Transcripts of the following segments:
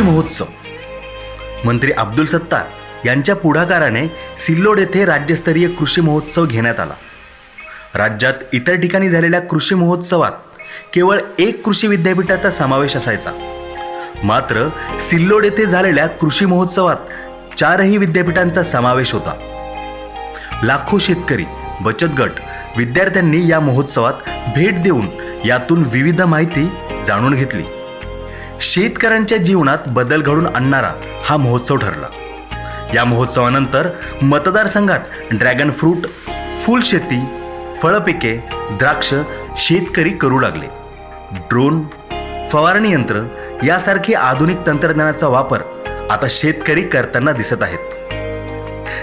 कृषी महोत्सव. मंत्री अब्दुल सत्तार यांच्या पुढाकाराने सिल्लोड येथे राज्यस्तरीय कृषी महोत्सव घेण्यात आला. राज्यात इतर ठिकाणी झालेल्या कृषी महोत्सवात केवळ एक कृषी विद्यापीठाचा समावेश असायचा. मात्र सिल्लोड येथे झालेल्या कृषी महोत्सवात चारही विद्यापीठांचा समावेश होता. लाखो शेतकरी बचत गट विद्यार्थ्यांनी या महोत्सवात भेट देऊन यातून विविध माहिती जाणून घेतली. शेतकऱ्यांच्या जीवनात बदल घडून आणणारा हा महोत्सव ठरला. या महोत्सवानंतर मतदारसंघात ड्रॅगन फ्रूट फुलशेती फळपिके द्राक्ष शेतकरी करू लागले. ड्रोन फवारणी यंत्र यासारखे आधुनिक तंत्रज्ञानाचा वापर आता शेतकरी करताना दिसत आहेत.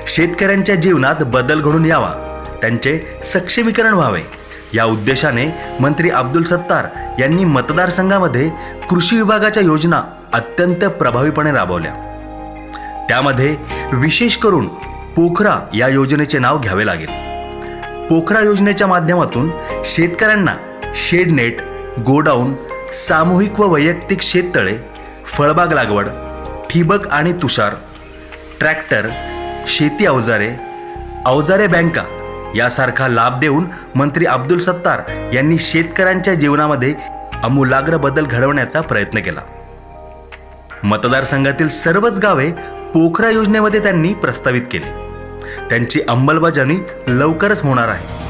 शेतकऱ्यांच्या जीवनात बदल घडून यावा त्यांचे सक्षमीकरण व्हावे. या उद्देशाने मंत्री अब्दुल सत्तार यांनी मतदारसंघामध्ये कृषी विभागाच्या योजना अत्यंत प्रभावीपणे राबवल्या. त्यामध्ये विशेष करून पोखरा या योजनेचे नाव घ्यावे लागेल. पोखरा योजनेच्या माध्यमातून शेतकऱ्यांना शेडनेट गोडाऊन सामूहिक व वैयक्तिक शेततळे फळबाग लागवड ठिबक आणि तुषार ट्रॅक्टर शेती अवजारे अवजारे बँका यासारखा लाभ देऊन मंत्री अब्दुल सत्तार यांनी शेतकऱ्यांच्या जीवनामध्ये आमूलाग्र बदल घडवण्याचा प्रयत्न केला. मतदारसंघातील सर्वच गावे पोखरा योजनेमध्ये त्यांनी प्रस्तावित केली. त्यांची अंमलबजावणी लवकरच होणार आहे.